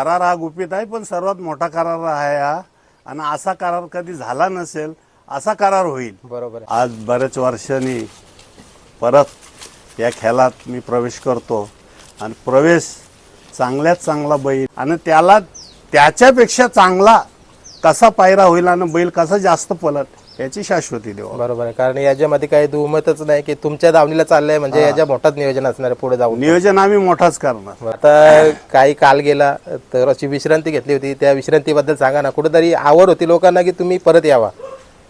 करार हा गुपित आहे पण सर्वात मोठा करार आहे हा. आणि असा करार कधी झाला नसेल असा करार होईल. बरोबर आज बऱ्याच वर्षांनी परत या खेळात मी प्रवेश करतो. आणि प्रवेश चांगल्यात चांगला बैल. आणि त्याला त्याच्यापेक्षा चांगला कसा पायरा होईल आणि बैल कसा जास्त पलट याची शाश्वती देऊ बरोबर आहे. कारण याच्यामध्ये काही दुमतच नाही की तुमच्या दावणीला चाललंय म्हणजे याच्या मोठाच नियोजन असणार आहे पुढे जाऊन. नियोजन आम्ही मोठाच करणार. आता काही काल गेला तर अशी विश्रांती घेतली होती. त्या विश्रांतीबद्दल सांगा ना. कुठेतरी आवड होती लोकांना की तुम्ही परत यावा?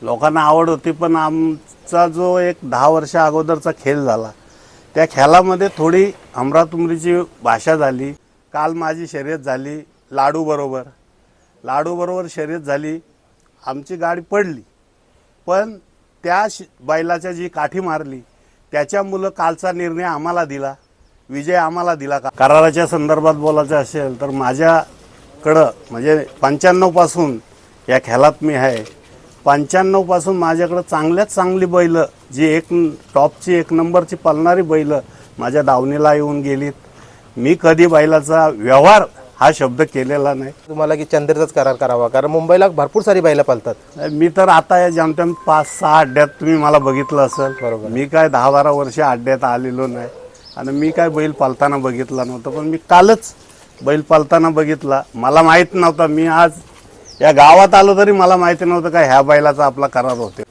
लोकांना आवड होती पण आमचा जो एक दहा वर्ष अगोदरचा खेळ झाला त्या खेळामध्ये थोडी हमरातुमरीची भाषा झाली. काल माझी शर्यत झाली लाडू बरोबर. लाडू बरोबर शर्यत झाली. आमची गाडी पडली. पण त्या श- बैलाच्या जी काठी मारली त्याच्यामुळं कालचा निर्णय आम्हाला दिला विजय आम्हाला दिला का? कराराच्या संदर्भात बोलायचं असेल तर माझ्याकडं म्हणजे पंच्याण्णवपासून या खेळात मी आहे. पंच्याण्णवपासून माझ्याकडं चांगल्यात चांगली बैलं जी एक टॉपची एक नंबरची पळणारी बैलं माझ्या दावणीला येऊन गेलीत. मी कधी बैलाचा व्यवहार हा शब्द केलेला नाही. तुम्हाला की चंद्रचाच करार करावा कारण मुंबईला भरपूर सारी बैला पालतात. मी तर आता या जमत्याम पाच सहा अड्ड्यात तुम्ही मला बघितलं असेल. बरोबर. मी काय दहा बारा वर्ष अड्ड्यात आलेलो नाही. आणि मी काय बैल पालताना बघितला नव्हता पण मी कालच बैल पालताना बघितला. मला माहीत नव्हता मी आज या गावात आलो तरी मला माहिती नव्हतं का ह्या बैलाचा आपला करार होते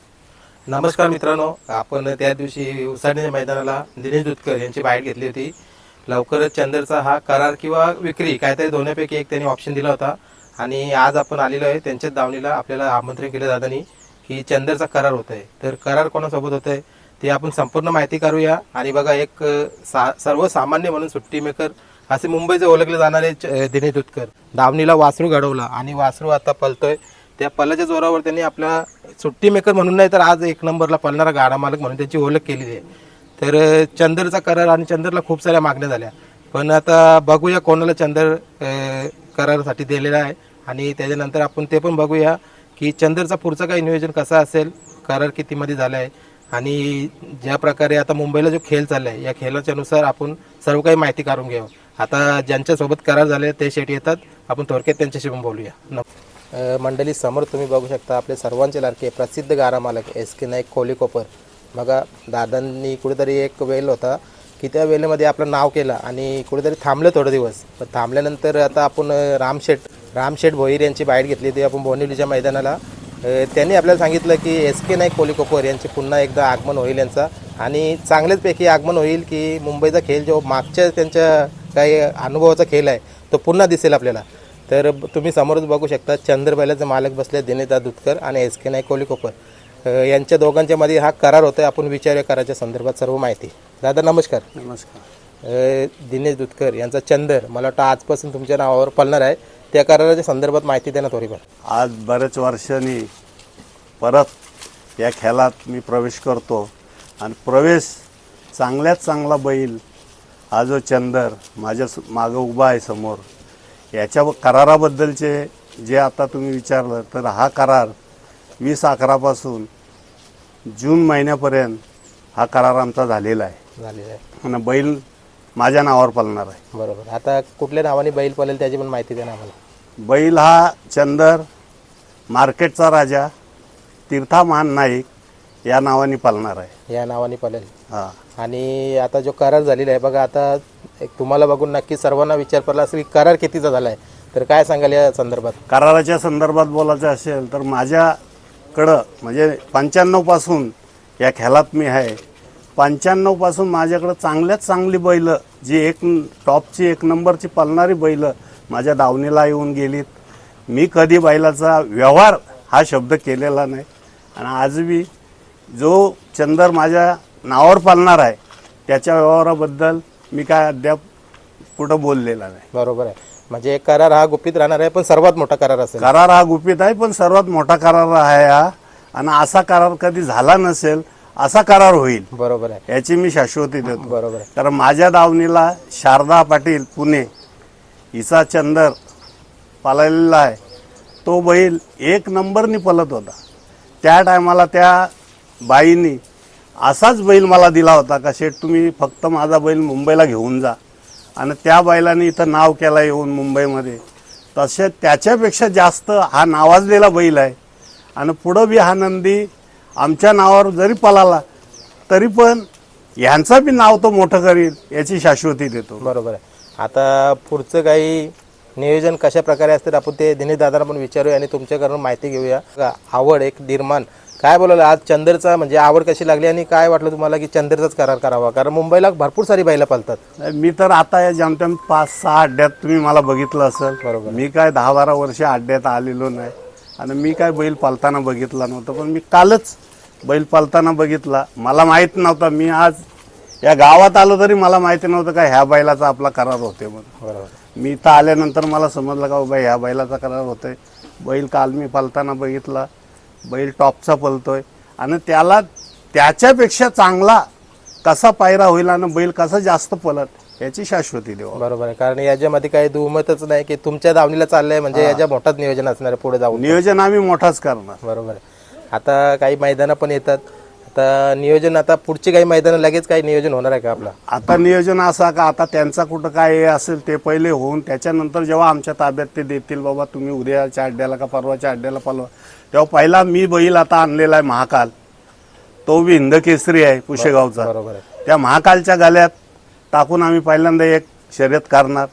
नमस्कार मित्रांनो आपण त्या दिवशी उसाडण्याच्या मैदानाला दिनेश दुधकर यांची बाईट घेतली होती. लवकरच चंदरचा हा करार किंवा विक्री काहीतरी दोन्हीपैकी एक त्यांनी ऑप्शन दिला होता. आणि आज आपण आलेलो आहे त्यांच्याच दावणीला. आपल्याला आमंत्रण केलं दादानी की चंदरचा करार होत आहे तर करार कोणासोबत होत आहे ते आपण संपूर्ण माहिती करूया आणि बघा एक सा सर्वसामान्य म्हणून सुट्टी मेकर असे मुंबईचे ओळखले जाणारे दिनेश दुधकर. दावणीला वासरू घडवला आणि वासरू आता पलतोय. त्या पल्ल्याच्या जोरावर त्यांनी आपला सुट्टी मेकर म्हणून नाही तर आज एक नंबरला पलणारा गाडा मालक म्हणून त्याची ओळख केलेली आहे. तर चंदरचा करार आणि चंदरला खूप साऱ्या मागण्या झाल्या. पण आता बघूया कोणाला चंदर करारासाठी दिलेला आहे. आणि त्याच्यानंतर आपण ते पण बघूया की चंदरचा पुढचं काही नियोजन कसं असेल करार कितीमध्ये झाला आहे आणि ज्या प्रकारे आता मुंबईला जो खेळ चालला आहे या खेळाच्या नुसार आपण सर्व काही माहिती काढून घेऊ. आता ज्यांच्यासोबत करार झाले ते शेट येतात. आपण थोडक्यात त्यांच्याशी पण बोलूया. न- मंडळी समोर तुम्ही बघू शकता आपले सर्वांचे लाडके प्रसिद्ध गारा मालक एस के नाईक कोहली कोपर. बघा दादांनी कुठेतरी एक वेल होता की त्या वेळेमध्ये आपलं नाव केलं आणि कुठेतरी थांबलं थोडे दिवस. पण थांबल्यानंतर आता आपण रामशेट रामशेठ रामशेठ भोईर यांची बाईट घेतली होती आपण बोनिवलीच्या मैदानाला. त्यांनी आपल्याला सांगितलं की एस के नाईक कोली कोपर यांचे पुन्हा एकदा आगमन होईल यांचा. आणि चांगल्याचपैकी आगमन होईल की मुंबईचा खेळ जो मागच्या त्यांच्या काही अनुभवाचा खेळ आहे तो पुन्हा दिसेल आपल्याला. तर तुम्ही समोरच बघू शकता चंद्रबैलाचे मालक बसले दिनेदा दुधकर आणि एस के नाईक कोली कोपर यांच्या दोघांच्या मध्ये हा करार होतोय. आपण विचारूया कराराच्या संदर्भात सर्व माहिती. दादा नमस्कार. नमस्कार. दिनेश दुधकर यांचा चंदर मला वाटतं आजपासून तुमच्या नावावर पळणार आहे. त्या कराराच्या संदर्भात माहिती द्या ना थोडीफार. आज बऱ्याच वर्षांनी परत या खेळात मी प्रवेश करतो आणि प्रवेश चांगल्यात चांगला बैल हा जो चंदर माझ्या मागं उभा आहे समोर याच्या कराराबद्दलचे जे आता तुम्ही विचारलं तर हा करार वीस अकरापासून जून महिन्यापर्यंत हा करार आमचा झालेला आहे. झालेलं आहे. आणि बैल माझ्या नावावर पळणार आहे. बरोबर. आता कुठल्या नावाने बैल पळेल त्याची पण माहिती द्या ना आम्हाला. बैल हा चंदर मार्केटचा राजा तीर्थामान नाईक या नावाने पालणार आहे. या नावाने पळेल. हा. आणि आता जो करार झालेला आहे बघा आता एक तुम्हाला बघून नक्की सर्वांना विचार पडला असेल की करार कितीचा झाला आहे तर काय सांगाल या संदर्भात? कराराच्या संदर्भात बोलायचं असेल तर माझ्याकडं म्हणजे पंच्याण्णवपासून या खेळात मी आहे. पंच्याण्णवपासून माझ्याकडं चांगल्यात चांगली बैलं जी एक टॉपची एक नंबरची पळणारी बैलं माझ्या दावणीला येऊन गेलीत. मी कधी बैलाचा व्यवहार हा शब्द केलेला नाही. आणि आज मी जो चंदर माझ्या नावावर पालणार आहे त्याच्या व्यवहाराबद्दल मी काय अद्याप कुठं बोललेला नाही. बरोबर आहे. म्हणजे करार हा गुपित राहणार आहे पण सर्वात मोठा करार असेल. करार हा गुपित आहे पण सर्वात मोठा करार आहे हा. आणि असा करार कधी झाला नसेल असा करार होईल. बरोबर आहे. याची मी शाश्वती देतो. बरोबर आहे. कारण माझ्या दावणीला शारदा पाटील पुणे हिचा चंदर पाळलेला आहे. तो बैल एक नंबरनी पलत होता. त्या टायमाला त्या बाईंनी असाच बैल मला दिला होता का शेठ तुम्ही फक्त माझा बैल मुंबईला घेऊन जा. आणि त्या बैलाने इथं नाव केला येऊन मुंबईमध्ये. तसे त्याच्यापेक्षा जास्त हा नावाजलेला बैल आहे. आणि पुढं बी हा नंदी आमच्या नावावर जरी पळाला तरी पण ह्यांचा बी नाव तो मोठं करील याची शाश्वती देतो. बरोबर आहे. आता पुढचं काही नियोजन कशा प्रकारे असतील आपण ते दिनेश दादांना पण विचारूया आणि तुमच्याकडून माहिती घेऊया. का आवड एक निर्माण. काय बोलायला आज चंदरचा म्हणजे आवड कशी लागली आणि काय वाटलं तुम्हाला की चंदरचाच करार करावा? कारण मुंबईला भरपूर सारी बैला पालतात मी तर आता या जमतेम पाच सहा अड्ड्यात तुम्ही मला बघितलं असेल. बरोबर. मी काय दहा बारा वर्ष अड्ड्यात आलेलो नाही. आणि मी काय बैल पालताना बघितला नव्हतं पण मी कालच बैल पालताना बघितला. मला माहीत नव्हता मी आज या गावात आलो तरी मला माहिती नव्हतं का ह्या बैलाचा आपला करार होते म्हणून. बरोबर. मी इथं आल्यानंतर मला समजलं का बाबा ह्या बैलाचा करार होतोय. बैल काल मी पलताना बघितला. बैल टॉपचा पलतोय आणि त्याला त्याच्यापेक्षा चांगला कसा पायरा होईल आणि बैल कसा जास्त पलत याची शाश्वती देऊ बरोबर आहे. कारण याच्यामध्ये काही दुमतच नाही की तुमच्या दावणीला चाललंय म्हणजे याच्या मोठाच नियोजन असणार आहे पुढे जाऊन. नियोजन आम्ही मोठाच करणार. बरोबर आहे. आता काही मैदानं पण येतात. आता नियोजन आता पुढची काही मैदानं लगेच काही नियोजन होणार आहे का आपला? आता नियोजन असं का? आता त्यांचा कुठं काय असेल ते पहिले होऊन त्याच्यानंतर जेव्हा आमच्या ताब्यात ते देतील बाबा तुम्ही उद्याच्या अड्ड्याला का परवाच्या अड्ड्याला पलवा. तेव्हा पहिला मी बैल आता आणलेला आहे महाकाल. तो बी हिंद केसरी आहे पुशेगावचा. बरोबर आहे. त्या महाकालच्या गाल्यात टाकून आम्ही पहिल्यांदा एक शर्यत करणार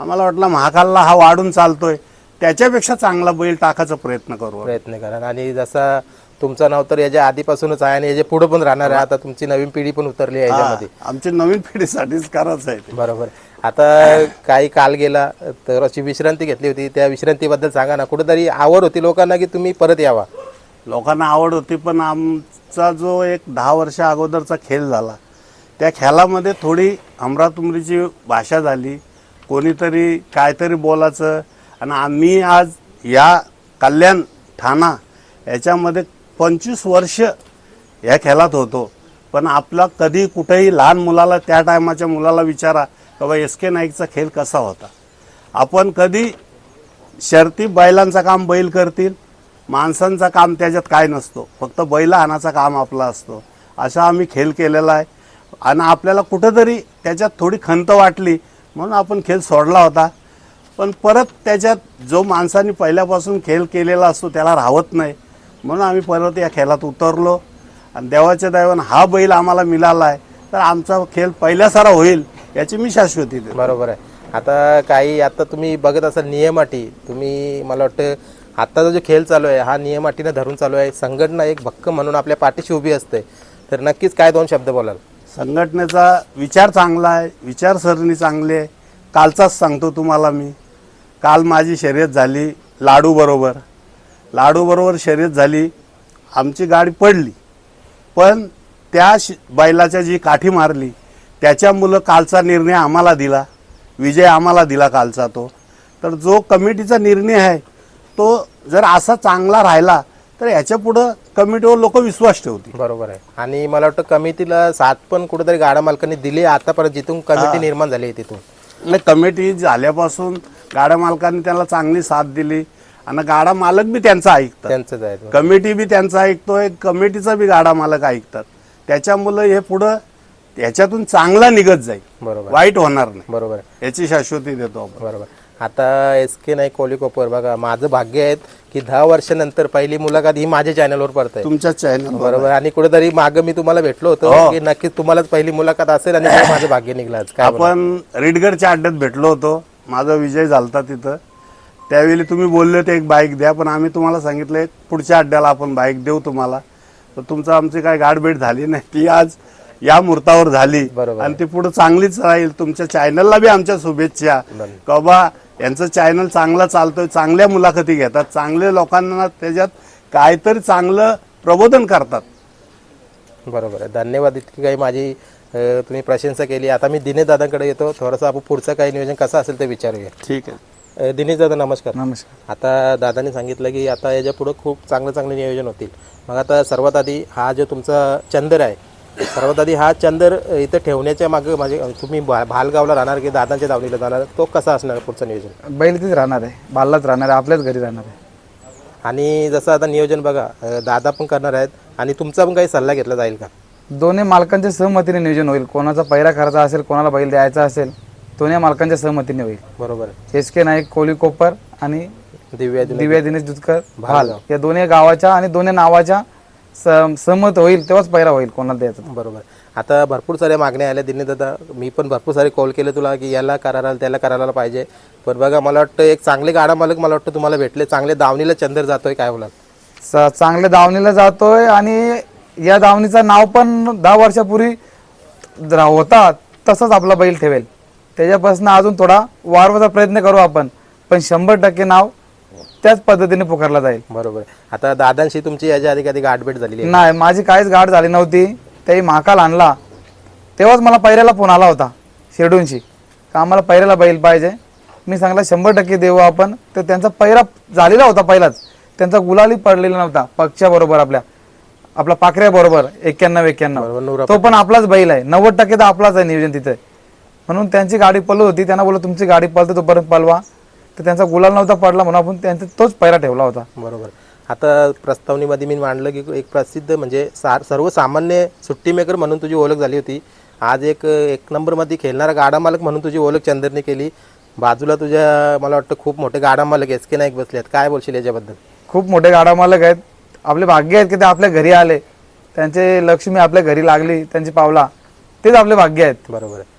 आम्हाला वाटलं महाकालला हा वाढून चालतोय. त्याच्यापेक्षा चांगला बैल टाकायचा प्रयत्न करू. प्रयत्न करा. आणि जसा तुमचं नाव तर याच्या आधीपासूनच आहे आणि याच्यापुढे पण राहणार आहे. आता तुमची नवीन पिढी पण उतरली आहे याच्यामध्ये. आमची नवीन पिढीसाठीच करायचं आहे ते. बरोबर. आता काही काल गेला तर अशी विश्रांती घेतली होती. त्या विश्रांतीबद्दल सांगा ना. कुठेतरी आवड होती लोकांना की तुम्ही परत यावा? लोकांना आवड होती पण आमचा जो एक दहा वर्ष अगोदरचा खेळ झाला त्या खेळामध्ये थोडी हमरातुमरीची भाषा झाली. कोणीतरी काहीतरी बोलायचं. आणि आम्ही आज या कल्याण ठाणा याच्यामध्ये पंचवीस वर्ष या खेळात होतो. पण आपला कधी कुठेही लहान मुलाला त्या टायमाच्या मुलाला विचारा की बाबा एस के नाईकचा खेळ कसा होता. आपण कधी शर्ती बैलांचं काम बैल करतील माणसांचं काम त्याच्यात काय नसतो. फक्त बैल आणाचं काम आपला असतो. असा आम्ही खेळ केलेला आहे. आणि आपल्याला कुठंतरी त्याच्यात थोडी खंत वाटली म्हणून आपण खेळ सोडला होता. पण परत त्याच्यात जो माणसाने पहिल्यापासून खेळ केलेला असतो त्याला राहत नाही. म्हणून आम्ही परत या खेळात उतरलो. आणि देवाच्या दैवानं हा बैल आम्हाला मिळाला आहे तर आमचा खेळ पहिल्यासारा होईल याची मी शाश्वती देतो. बरोबर आहे. आता काही आता तुम्ही बघत असाल नियम अटी तुम्ही मला वाटतं आत्ताचा जो खेळ चालू आहे हा नियम अटीनं धरून चालू आहे. संघटना एक भक्कम म्हणून आपल्या पाठीशी उभी असते. तर नक्कीच काय दोन शब्द बोलाल? संघटनेचा विचार चांगला आहे विचारसरणी चांगली आहे. कालचाच सांगतो तुम्हाला मी. काल माझी शर्यत झाली लाडू बरोबर लाडू बरोबर शर्यत झाली आमची गाडी पडली. पण त्या श बैलाच्या जी काठी मारली त्याच्यामुळं कालचा निर्णय आम्हाला दिला. विजय आम्हाला दिला कालचा तो. तर जो कमिटीचा निर्णय आहे तो जर असा चांगला राहिला तर याच्या पुढं कमिटीवर लोक विश्वास ठेवतील. बरोबर आहे. आणि मला वाटतं कमिटीला साथ पण कुठेतरी गाडा मालकांनी दिली आतापर्यंत जिथून कमिटी निर्माण झाली आहे तिथून. नाही कमिटी झाल्यापासून गाड्या मालकांनी त्याला चांगली साथ दिली. आणि गाडा मालक बी त्यांचा ऐकतात. त्यांचंच आहे कमिटी बी त्यांचा ऐकतोय कमिटीचा बी गाडा मालक ऐकतात. त्याच्यामुळं हे पुढं याच्यातून चांगला निघत जाईल. बरोबर. वाईट होणार नाही. बरोबर. आहे याची शाश्वती देतो आपण. बरोबर. आता एस के नाईक कोलिकोपर बघा माझं भाग्य आहे की दहा वर्षानंतर पहिली मुलाखत ही माझ्या चॅनलवर पडते तुमच्या चॅनल बरोबर. आणि कुठेतरी मागं मी तुम्हाला भेटलो होतो हो. की नक्कीच तुम्हालाच पहिली मुलाखत असेल आणि माझं भाग्य निघलं आज. काय? आपण रीडगरच्या अड्ड्यात भेटलो होतो. माझा विजय झालता तिथं. त्यावेळी तुम्ही बोलले होते एक बाईक द्या पण आम्ही तुम्हाला सांगितलं एक पुढच्या अड्ड्याला आपण बाईक देऊ तुम्हाला. तर तुमचं आमची काय गाठभेट झाली नाही. ती आज या मुहूर्तावर झाली. बरोबर. आणि ती पुढे चांगलीच राहील. तुमच्या चॅनलला बी आमच्या शुभेच्छा. बरोबर. का बा यांचं चॅनल चांगलं चालतोय चांगल्या मुलाखती घेतात. चांगले लोकांना त्याच्यात काहीतरी चांगलं प्रबोधन करतात. बरोबर आहे. धन्यवाद. इतकी काही माझी तुम्ही प्रशंसा केली. आता मी दिनेश दादांकडे येतो. थोडंसं आपण पुढचं काही नियोजन कसं असेल ते विचारूया. ठीक आहे. दिनेश दादा नमस्कार. नमस्कार. आता दादाने सांगितलं की आता याच्या पुढं खूप चांगलं चांगलं नियोजन होतील. मग आता सर्वात आधी हा जो तुमचा चंदर आहे सर्वात आधी हा चंदर इथं ठेवण्याच्या मागे माझे तुम्ही भा- भालगावला राहणार की दादांच्या दावणीला जाणार तो कसा असणार पुढचं नियोजन? बैल तिथे राहणार आहे बालाच राहणार आहे आपल्याच घरी राहणार आहे. आणि जसं आता नियोजन बघा दादा पण करणार आहेत आणि तुमचा पण काही सल्ला घेतला जाईल का? दोन्ही मालकांच्या सहमतीने नियोजन होईल. कोणाचा पैरा करायचा असेल कोणाला बैल द्यायचा असेल दोन्ही मालकांच्या सहमतीने होईल. बरोबर. एस के नाईक कोली कोपर आणि दिव्या दिव्या दिनेश दुधकर. भाल. या दोन्ही गावाच्या आणि दोन्ही नावाच्या सहमत होईल तेव्हाच पहिला होईल कोणाला द्यायचं. बरोबर. आता भरपूर साऱ्या मागण्या आल्या दिने दादा. मी पण भरपूर सारे कॉल केले तुला की याला करायला त्याला करायला पाहिजे. पण बघा मला वाटतं एक चांगले गाडा मालक मला वाटतं तुम्हाला भेटले. चांगले दावणीला चंदर जातोय काय बोला चांगल्या दावणीला जातोय आणि या दावणीचं नाव पण दहा वर्षापूर्वी होता तसंच आपला बैल ठेवेल. त्याच्यापासून अजून थोडा वाढवायचा प्रयत्न करू आपण. पण शंभर टक्के नाव त्याच पद्धतीने पुकारला जाईल. बरोबर. आता दादांशी तुमची याच्या आधी कधी गाठभेट झालेली आहे? नाही माझी काहीच गाठ झाली नव्हती. त्याही महाकाल आणला. तेव्हाच मला पैऱ्याला फोन आला होता शिरडूनशी का आम्हाला पैऱ्याला बैल पाहिजे? मी सांगला शंभर टक्के देऊ आपण. तर त्यांचा पैरा झालेला होता पहिलाच. त्यांचा गुलाली पडलेला नव्हता पक्षाबरोबर आपल्या. आपला पाखऱ्या बरोबर एक्क्याण्णव बरोबर, एक्क्याण्णव तो पण आपलाच बैल आहे. नव्वद टक्के तर आपलाच आहे नियोजन तिथे. म्हणून त्यांची गाडी पळत होती त्यांना बोललो तुमची गाडी पळते तोपर्यंत पळवा. तर त्यांचा गुलाल नव्हता पडला म्हणून आपण त्यांचा तोच पैरा ठेवला होता. बरोबर. आता प्रस्तावनेमध्ये मी मांडलं की एक प्रसिद्ध म्हणजे सार सर्वसामान्य सुट्टी मेकर म्हणून तुझी ओळख झाली होती. आज एक एक नंबरमध्ये खेळणारा गाडा मालक म्हणून तुझी ओळख चंदरने केली. बाजूला तुझ्या मला वाटतं खूप मोठे गाडा मालक एस के नाईक बसले आहेत काय बोलशील याच्याबद्दल? खूप मोठे गाडा मालक आहेत. आपले भाग्य आहेत की ते आपल्या घरी आले. त्यांचे लक्ष्मी आपल्या घरी लागली त्यांची पावला. तेच आपले भाग्य आहेत. बरोबर. आहे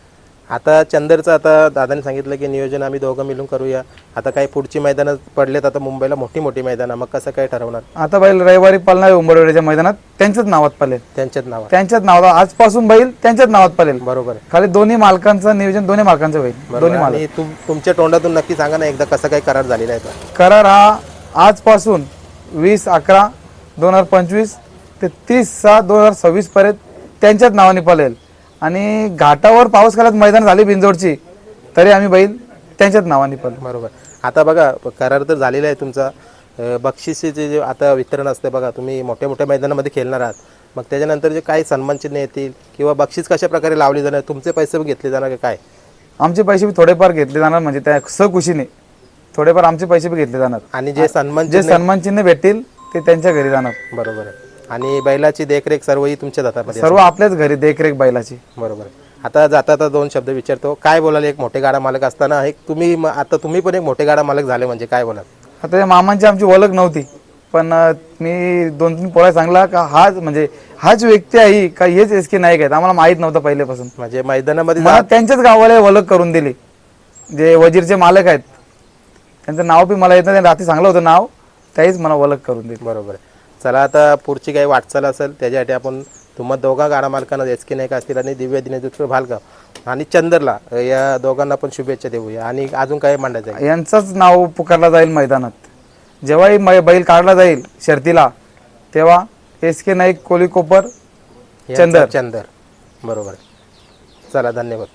आता चंदरचं आता दादाने सांगितलं की नियोजन आम्ही दोघं मिळून करूया. आता काही पुढची मैदानं पडलेत आता मुंबईला मोठी मोठी मैदानं मग कसं काय ठरवणार? आता बैल रविवारी पळणार उंबरवेड्याच्या मैदानात. त्यांच्याच नावात पळेल. त्यांच्याच नावात. त्यांच्याच नावात. आजपासून बैल त्यांच्याच नावात पळेल. बरोबर आहे. खाली दोन्ही मालकांचं नियोजन दोन्ही मालकांचं होईल. बरोबर दोन्ही मालक. आणि तुम तुमच्या तोंडातून नक्की सांगा ना एकदा कसं काय करार झालेला आहे तो. करार हा आजपासून वीस अकरा दोन हजार पंचवीस ते तीस सहा दोन हजार सव्वीस पर्यंत त्यांच्याच नावाने पळेल. आणि घाटावर पाऊस काळात मैदान झाली बिंजोडची. तरी आम्ही बैल त्यांच्याच नावाने पळेल बरोबर. आता बघा करार तर झालेला आहे तुमचा. बक्षिसीचे जे आता वितरण असते बघा तुम्ही मोठ्या मोठ्या मैदानामध्ये खेळणार आहात. मग त्याच्यानंतर जे काही सन्मान चिन्ह येतील किंवा बक्षीस कशा प्रकारे लावली जाणार तुमचे पैसे घेतले जाणार का काय? आमचे पैसे बी थोडेफार घेतले जाणार म्हणजे त्या सकुशीने. थोडेफार आमचे पैसे बी घेतले जाणार. आणि जे सन्मान जे सन्मान चिन्ह भेटतील ते त्यांच्या घरी जाणार. बरोबर आहे. आणि बैलाची देखरेख सर्व ही तुमच्या हातामध्ये सर्व आपल्याच घरी देखरेख बैलाची. बरोबर. आता जाता आता दोन शब्द विचारतो. काय बोलाल एक मोठे गाडा मालक असताना? एक तुम्ही आता तुम्ही पण एक मोठे गाडा मालक झाले म्हणजे काय बोलाल? आता मामांची आमची ओळख नव्हती. पण मी दोन तीन पोळ्या सांगला का हाच म्हणजे हाच व्यक्ती आहे का हेच एस के नाईक आहेत? आम्हाला माहीत नव्हतं पहिल्यापासून म्हणजे मैदानामध्ये मला त्यांच्याच गावाला ओळख करून दिली. जे वजीरचे मालक आहेत. त्यांचं नाव बी मला येत नाही रात्री सांगलं होतं नाव. त्याहीच मला ओळख करून दिली. बरोबर. आहे चला आता पुढची काही वाटचाल असेल त्याच्यासाठी आपण तुम्हा दोघा गाडा मालकांना एस के नाईक असतील आणि दिव्य दिनेश दुसरं भालगाव आणि चंदरला या दोघांना पण शुभेच्छा देऊया आणि अजून काय मांडायचं आहे? यांचंच नाव पुकारला जाईल मैदानात जेव्हाही मै- बैल काढला जाईल शर्तीला तेव्हा एस के नाईक कोली कोपर चंदर. चंदर बरोबर. चला धन्यवाद